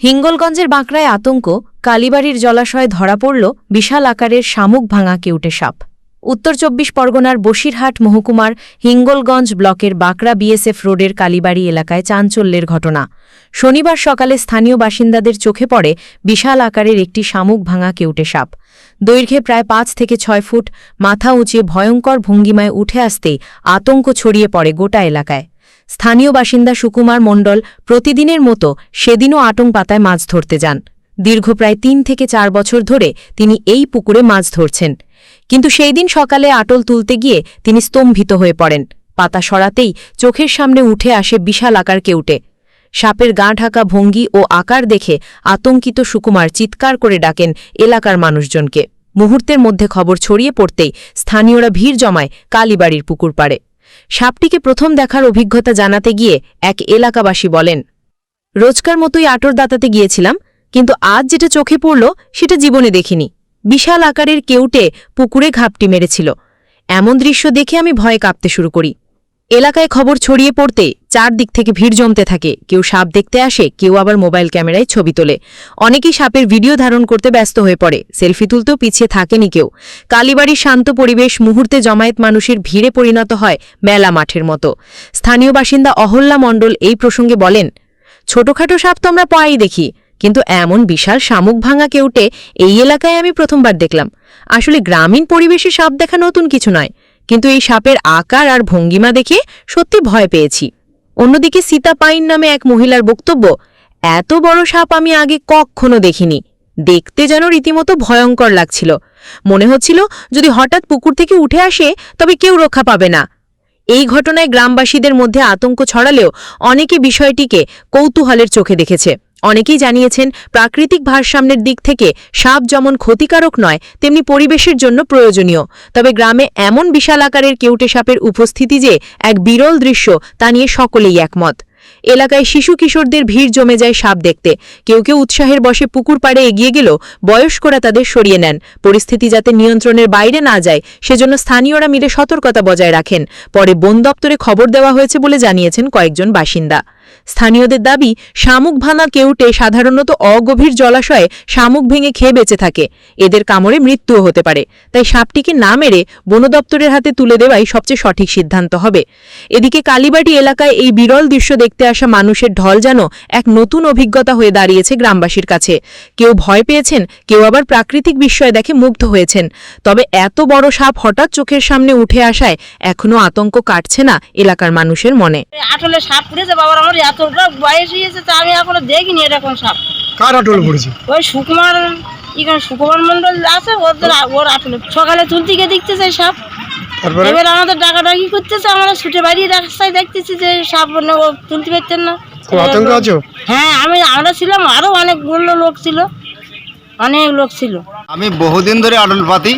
হিঙ্গলগঞ্জের বাঁকড়ায় আতঙ্ক, কালীবাড়ির জলাশয়ে ধরা পড়ল বিশাল আকারের শামুক ভাঙা কেউটে সাপ। উত্তর চব্বিশ পরগনার বসিরহাট মহকুমার হিঙ্গলগঞ্জ ব্লকের বাঁকড়া বিএসএফ রোডের কালীবাড়ি এলাকায় চাঞ্চল্যের ঘটনা। শনিবার সকালে স্থানীয় বাসিন্দাদের চোখে পড়ে বিশাল আকারের একটি শামুক ভাঙা কেউটে সাপ। দৈর্ঘ্যে প্রায় পাঁচ থেকে ছয় ফুট, মাথা উঁচিয়ে ভয়ঙ্কর ভঙ্গিমায় উঠে আসতেই আতঙ্ক ছড়িয়ে পড়ে গোটা এলাকায়। স্থানীয় বাসিন্দা সুকুমার মণ্ডল প্রতিদিনের মতো সেদিনও আটং পাতায় মাছ ধরতে যান। দীর্ঘ প্রায় তিন থেকে চার বছর ধরে তিনি এই পুকুরে মাছ ধরছেন। কিন্তু সেই দিন সকালে আটল তুলতে গিয়ে তিনি স্তম্ভিত হয়ে পড়েন। পাতা সরাতেই চোখের সামনে উঠে আসে বিশাল আকার কেউটে সাপের গা ঢাকা ভঙ্গি ও আকার দেখে আতঙ্কিত সুকুমার চিৎকার করে ডাকেন এলাকার মানুষজনকে। মুহূর্তের মধ্যে খবর ছড়িয়ে পড়তেই স্থানীয়রা ভিড় জমায় কালীবাড়ির পুকুর পাড়ে। সাপটিকে প্রথম দেখার অভিজ্ঞতা জানাতে গিয়ে এক এলাকাবাসী বলেন, রোজকার মতোই আটর দাতাতে গিয়েছিলাম, কিন্তু আজ যেটা চোখে পড়ল সেটা জীবনে দেখিনি। বিশাল আকারের কেউটে পুকুরে ঘাপটি মেরেছিল। এমন দৃশ্য দেখে আমি ভয়ে কাঁপতে শুরু করি। এলাকায় খবর ছড়িয়ে পড়তে চারদিক থেকে ভিড় জমতে থাকে। কেউ সাপ দেখতে আসে, কেউ আবার মোবাইল ক্যামেরায় ছবি তোলে। অনেকেই সাপের ভিডিও ধারণ করতে ব্যস্ত হয়ে পড়ে, সেলফি তুলতেও পিছিয়ে থাকেনি কেউ। কালীবাড়ির শান্ত পরিবেশ, মুহূর্তে জমায়েত মানুষের ভিড়ে পরিণত হয় মেলা মাঠের মতো। স্থানীয় বাসিন্দা অহল্যা মণ্ডল এই প্রসঙ্গে বলেন, ছোটখাটো সাপ তো আমরা পাই দেখি, কিন্তু এমন বিশাল শামুক ভাঙা কেউটে এই এলাকায় আমি প্রথমবার দেখলাম। আসলে গ্রামীণ পরিবেশে সাপ দেখা নতুন কিছু নয়। কিন্তু এই সাপের আকার আর ভঙ্গিমা দেখে সত্যি ভয় পেয়েছি। অন্যদিকে সীতা পাইন নামে এক মহিলার বক্তব্য, এত বড় সাপ আমি আগে কখনো দেখিনি। দেখতে যেন রীতিমতো ভয়ঙ্কর লাগছিল। মনে হচ্ছিল যদি হঠাৎ পুকুর থেকে উঠে আসে, তবে কেউ রক্ষা পাবে না। এই ঘটনায় গ্রামবাসীদের মধ্যে আতঙ্ক ছড়ালেও অনেকে বিষয়টিকে কৌতূহলের চোখে দেখেছে। অনেকেই জানিয়েছেন, প্রাকৃতিক ভারসাম্যের দিক থেকে সাপ যেমন ক্ষতিকারক নয়, তেমনি পরিবেশের জন্য প্রয়োজনীয়। তবে গ্রামে এমন বিশাল আকারের কেউটে সাপের উপস্থিতি যে এক বিরল দৃশ্য, তা নিয়ে সকলেই একমত। এলাকায় শিশু কিশোরদের ভিড় জমে যায় সাপ দেখতে। কেউ কেউ উৎসাহের বসে পুকুর পাড়ে এগিয়ে গেলেও বয়স্করা তাদের সরিয়ে নেন। পরিস্থিতি যাতে নিয়ন্ত্রণের বাইরে না যায়, সেজন্য স্থানীয়রা মিলে সতর্কতা বজায় রাখেন। পরে বন দপ্তরে খবর দেওয়া হয়েছে বলে জানিয়েছেন কয়েকজন বাসিন্দা। স্থানীয়দের দাবি, শামুক ভাঙা কেউটে সাধারণত অগভীর জলাশয়ে শামুক ভেঙে খেয়ে বেঁচে থাকে। এদের কামড়ে মৃত্যুও হতে পারে। তাই সাপটিকে না মেরে বন দপ্তরের হাতে তুলে দেওয়াই সবচেয়ে সঠিক সিদ্ধান্ত হবে। এদিকে কালীবাড়ি এলাকায় এই বিরল দৃশ্য দেখতে আসা মানুষের ঢল যেন এক নতুন অভিজ্ঞতা হয়ে দাঁড়িয়েছে গ্রামবাসীর কাছে। কেউ ভয় পেয়েছেন, কেউ আবার প্রাকৃতিক বিস্ময় দেখে মুগ্ধ হয়েছেন। তবে এত বড় সাপ হঠাৎ চোখের সামনে উঠে আসায় এখনও আতঙ্ক কাটছে না এলাকার মানুষের মনে। আটলে সাপ পুড়েছে বাবার এতটা বয়স হয়েছে তা আমি এখনও দেখিনি এরকম সাপ। কার আটল পড়েছে? ওই সুকুমার এখানে সুকুমার মন্ডল আছে ওদের ওর আটলে। সকালে তুলতে গিয়ে দেখতেছে সাপ। তারপরে? এবার আমাদের ডাকাডাকি করতেছে আমরা ছুটে বাড়ি রাস্তায় দেখতেছি যে সাপ মানে ও তুলতে পারতেন না। আতঙ্ক আছো? হ্যাঁ আমি আমরা ছিলাম আরও অনেকগুলো লোক ছিল অনেক লোক ছিল। আমি বহুদিন ধরে আটল পাতি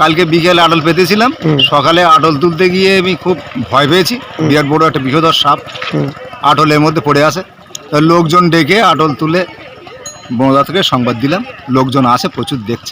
কালকে বিকেলে আটল পেতেছিলাম। সকালে আটল তুলতে গিয়ে আমি খুব ভয় পেয়েছি। বিরাট বড় একটা বিষধর সাপ। আটলের মধ্যে পড়ে আছে। তো লোকজন ডেকে আটল তুলে বনদা থেকে সংবাদ দিলাম। লোকজন আসে, প্রচুর দেখছে।